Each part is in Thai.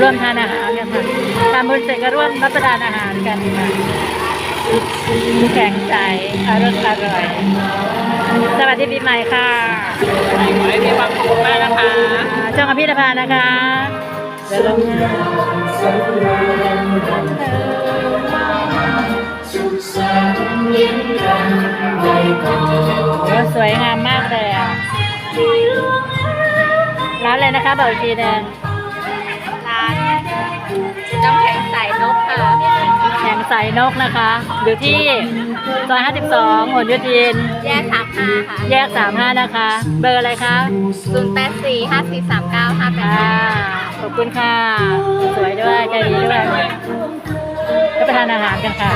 ร่วมทานอาหารกันค่ะทำบุญเสร็จก็ร่วมรับประทานอาหารกันค่ะแข็งใจอร่อยอร่อยสวัสดีปีใหม่ค่ะขอให้มีความสุขมากนะคะช่องอภิธพานะคะเดี๋ยวลงมาโอ้สวยงามมากเลยอะร้านอะไรนะคะบอกอีกทีหนึงร้า นน้ำแข็งใสนกค่ะแข่งใสนกนะคะ อยู่ที่ซอย 52หนโยธิน แยกสามห้าค่ะแยก 35 นะคะ เบอร์อะไรคะศูนย์แปดสี่ห้าสี่สามเก้าห้าแปดค่ะขอบคุณค่ะ สวยด้วยใจดีด้วยรับประทานอาหารกันค่ะ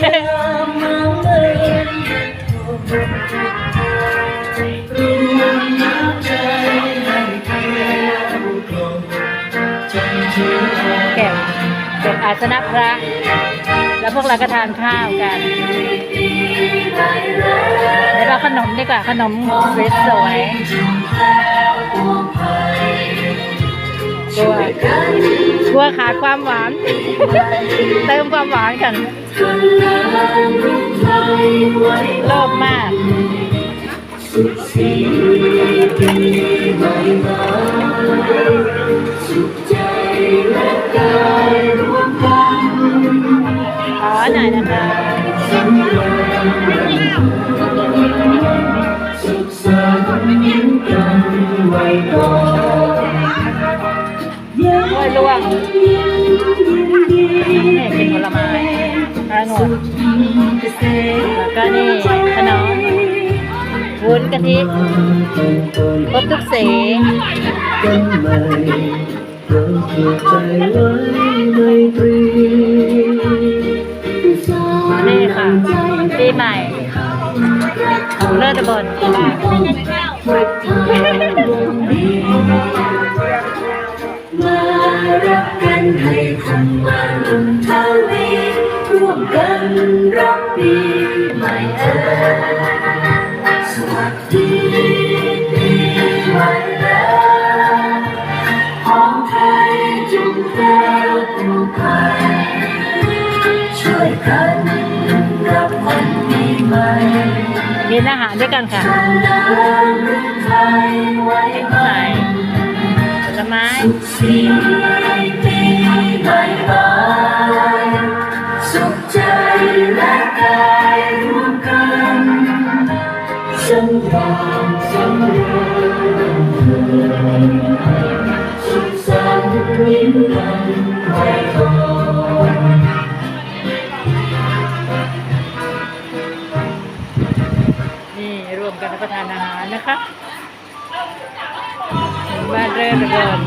เสนะพระ แล้วพวกเราก็ทานข้าวกันเดี๋ยวเราขนมดีกว่าขนมสวยๆกลัวกัวขาดความหวาน เติมความหวานกันโลภมาก นี่กินผลไม้องุ่นแล้วก็นี่ขนมวุ้นกะทิครบทุกสีนี่ค่ะปีใหม่ของเลิศบนมารักกันให้คงมั นท่านี้ร่วมกันรับปีใหม่เธอสวัสดีปีใหม่แล้วของไทยจงแก้วผู้ภัยช่วยกันรับวันปีใหม่กินอาหารด้วยกันค่ะน้ำไทยไว้ใส่ผลไม้สีปีใสำรองสำรองสุขสันต์ยิ้มกันไปก่อนนี่รวมกันรับประทานอาหารนะคะบ้านเริ่มเดิน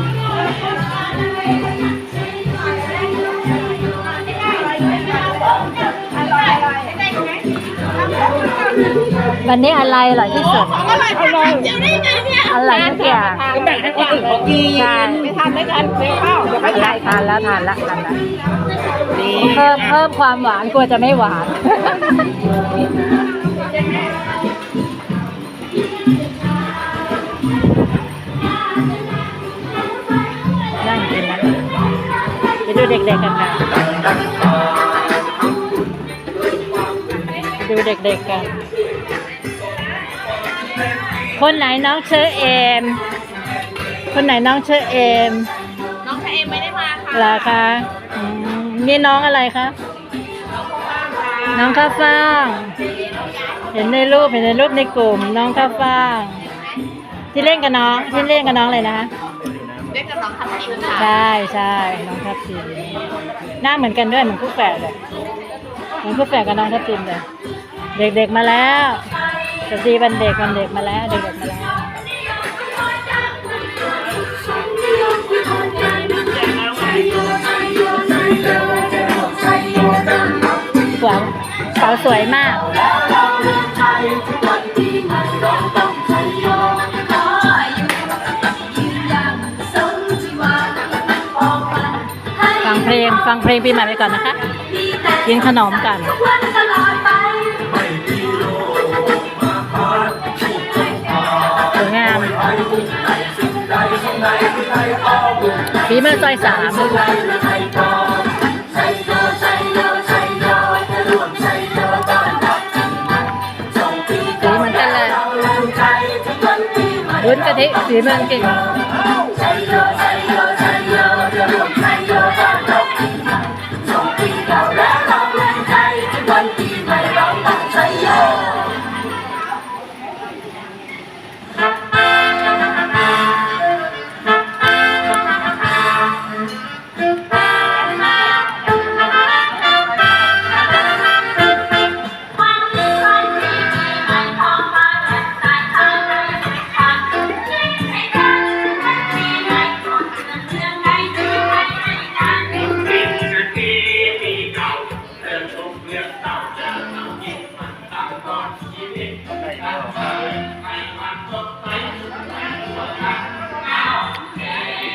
วันนี้อะไรอร่อยที่สุด อร่อยอร่อยเดี๋ยวได้ไงเนี่ยอร่อยทุกอย่างก็แบ่งให้คนอื่นเขากินใช่ไม่ทานไม่กันไม่เข้าเดี๋ยวไปถ่ายทานแล้วทานแล้วทานแล้วนี่เพิ่มเพิ่มความหวานกลัวจะไม่หวาน นั่งกินนะไปดูเด็กๆกันค่ะไปดูเด็กๆกัน คนไหนน้องเชอเอม คนไหนน้องเชอเอม น้องชายเอ็มไม่ได้มาค่ะเหรอคะอืมนี่น้องอะไรคะ น้องข้าวฟ่าง เห็นในรูปเห็นในรูปในกลุ่ม น้องข้าวฟ่าง ที่เล่นกับน้องที่เล่นกับน้องเลยนะคะ เล่นกับน้องทัพทิมค่ะใช่ใช่น้องทับทิมหน้าเหมือนกันด้วยเหมือนคู่แฝดเลยเหมือนคู่แฝดกับน้องทับทิมเลย เด็กๆมาแล้ว สวัสดีวันเด็กวันเด็กมาแล้วเด็กมาแล้วสวยสาวสวยมากฟังเพลงฟังเพลงปีใหม่ไปก่อนนะคะกินขนมกัน รับปีใหม่ส่งปีเหมือนกันเลยวุ้นกะทิฝีมือเก่งใส่โยใส่โยใส่โยจะร่วมใส่โยต้อนรับปีใหม่ส่งปีเก่าแล้วเราแรงใจทุกวันปีใหม่เราต้องใส่โย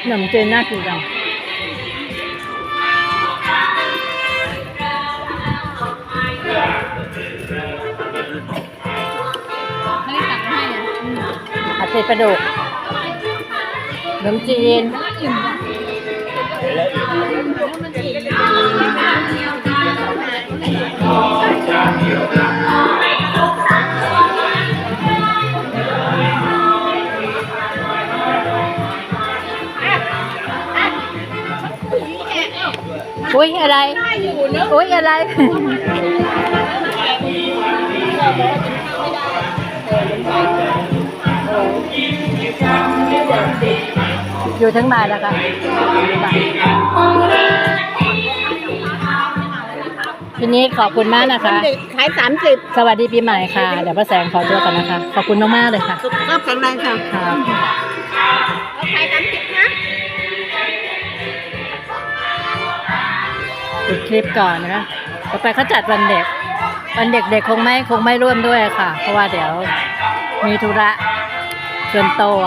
ขนมจีนน่ากินจังไม่ได้ตักให้ผัดเผ็ดปลาดุกขนมจีนอิ่มอะ อุ้ยอะไร อุ้ยอะไรอยู่ทั้งบ่ายแล้วค่ะทีนี้ขอบคุณมากนะคะ ขายสามสิบสวัสดีปีใหม่ค่ะ เดี๋ยวป้าแสงขอตัวกันนะคะ ขอบคุณมากๆเลยค่ะสุขภาพแข็งแรงค่ะครับเอาขายสามสิบ ปิดคลิปก่อนนะคะต่อไปเขาจัดวันเด็ก วันเด็กเด็กคงไม่คงไม่ร่วมด้วยค่ะ เพราะว่าเดี๋ยวมีธุระส่วนตัว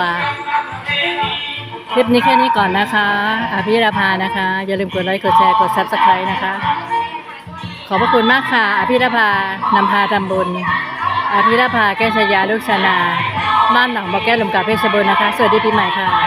คลิปนี้แค่นี้ก่อนนะคะอาพิราภานะคะ อย่าลืมกดไลค์กดแชร์กด subscribe นะคะ ขอบพระคุณมากค่ะ อภิรภานำพาทำบุญ อภิรภาแก้ชยาลูกชนา บ้านหนองบ่อแก้ลมกาเพชรบุญนะคะ สวัสดีปีใหม่ค่ะ